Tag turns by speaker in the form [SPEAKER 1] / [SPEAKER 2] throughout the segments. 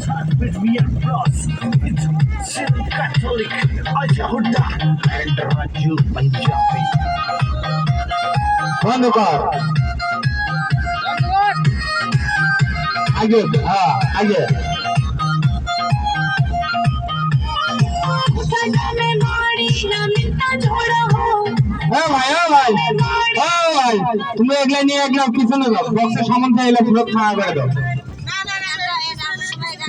[SPEAKER 1] contact with me and wprost with syn Catholic Asia and Raju Punjabi
[SPEAKER 2] Bandukar. বন্ধুকর আগে হ্যাঁ আগে তুমি একলা নিয়ে একলা পিছনে দাও বক্সের সামনে এলে পুরো খাওয়া করে দাও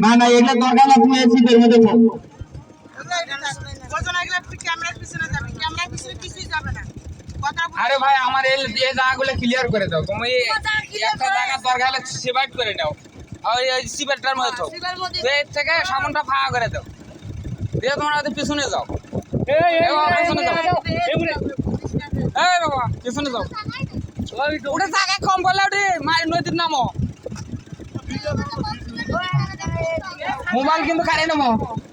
[SPEAKER 2] না না এগুলা দরকার না তুমি সিটের মধ্যে বসো।
[SPEAKER 3] আরে ভাই আমার এই জায়গাগুলো ক্লিয়ার করে দাও। তুমি একটা জায়গা দরকার হলে সিবাইট করে নাও। আর এই মধ্যে থাও এর থেকে সামনটা ফাঁকা করে দাও। দিয়ে তোমরা ওদের পিছনে যাও। এই পিছনে যাও। এই বাবা পিছনে যাও। ওটা জায়গা কম করলে ওটি মায়ের নদীর নামো মোবাইল কিন্তু কারে নেব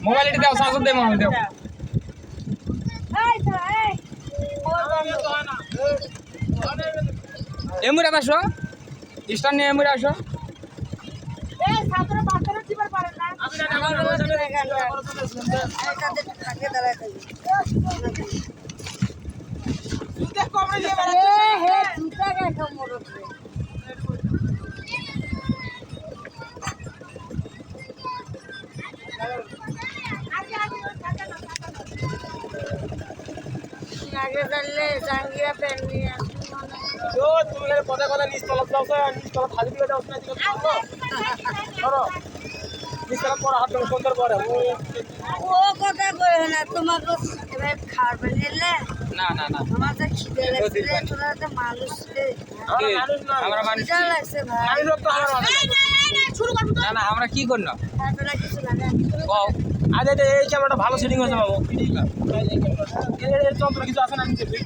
[SPEAKER 3] মোবাইল এটা দাও চার্জ দেবো আমি দেও। এমুরে আসো। স্টার নিয়ে এমুরে আসো।
[SPEAKER 4] আগে তাহলে জাঙ্গিয়া প্যান্ট নিয়ে
[SPEAKER 3] তুমি কথা কথা নিচ যাও যাও না দিকে ধরো। নিচ পরে হাত ধরে সুন্দর পরে।
[SPEAKER 4] ও কথা কই না তোমাকে এবার খাবার নিলে
[SPEAKER 3] না না না
[SPEAKER 4] আমার খিদে লাগছে তোরা তো মানুষ রে।
[SPEAKER 3] আমরা মানুষ
[SPEAKER 4] লাগছে ভাই।
[SPEAKER 3] না না আমরা কি করল
[SPEAKER 4] তারপরে কিছু লাগে
[SPEAKER 3] রে এই ক্যামেরাটা ভালো সেটিং হয়েছে বাবু। এর যন্ত্র কিছু আছে না নিচে
[SPEAKER 4] আমি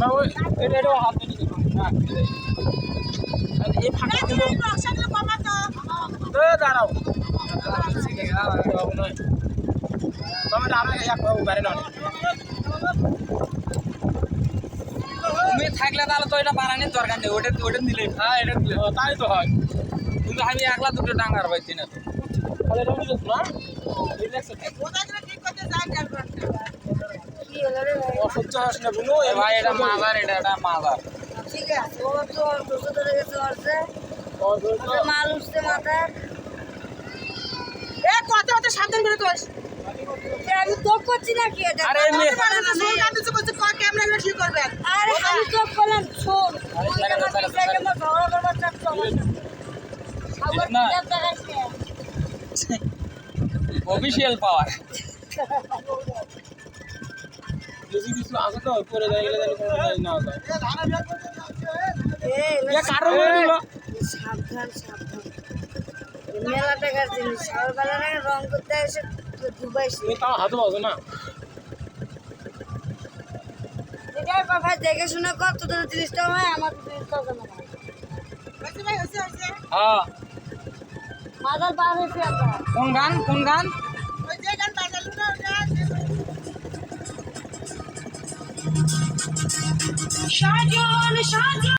[SPEAKER 3] বাবু এটা এটা হাত এই ফাঁকা কিন্তু দাঁড়াও। নয় তবে আমরা এক বাবু বাইরে নয় তুমি থাকলে তাহলে তো এটা বাড়ানোর দরকার নেই ওটা ওটা দিলে হ্যাঁ এটা দিলে তাই তো হয়। কিন্তু আমি একলা দুটো ডাঙ্গার পাইছি না তো
[SPEAKER 4] কি হলো রে ভাই
[SPEAKER 3] অসহ্য হাস না বুনু এ ভাই এটা মাজার এটা এটা মাজার
[SPEAKER 4] ঠিক আছে ও তো দুশো ধরে গেছে ওরছে মাল উঠছে মাথায় এ, আমি তো করছি না কি এটা?
[SPEAKER 3] আরে মেয়ে-
[SPEAKER 4] আরে আমি তো করলাম শোন
[SPEAKER 3] আরে
[SPEAKER 4] তুই
[SPEAKER 3] ছেড়ে দাও,
[SPEAKER 4] আমার
[SPEAKER 3] ছেড়ে দাও,
[SPEAKER 4] পিছনে আমার ঝগড়া করবার চাচ্ছ আমার সাথে। পিছনে
[SPEAKER 3] অফিসিয়াল পাওয়ার কিছু আছে তো করে দেয় গেলে জানি কোনো কাজ না হয় এ কারও মরে দিল।
[SPEAKER 4] সাবধান সাবধান। মেলা টাকার জিনিস সকালবেলা না রং করতে এসে
[SPEAKER 3] তাও হাতে পাবো না।
[SPEAKER 4] এটাই বাবা দেখে শুনে কর তোদের জিনিসটা হয় আমার জিনিসটা না
[SPEAKER 3] হ্যাঁ
[SPEAKER 4] মাদার বার হয়েছে আমরা
[SPEAKER 3] কোন গান কোন গান
[SPEAKER 4] সাজন সাজন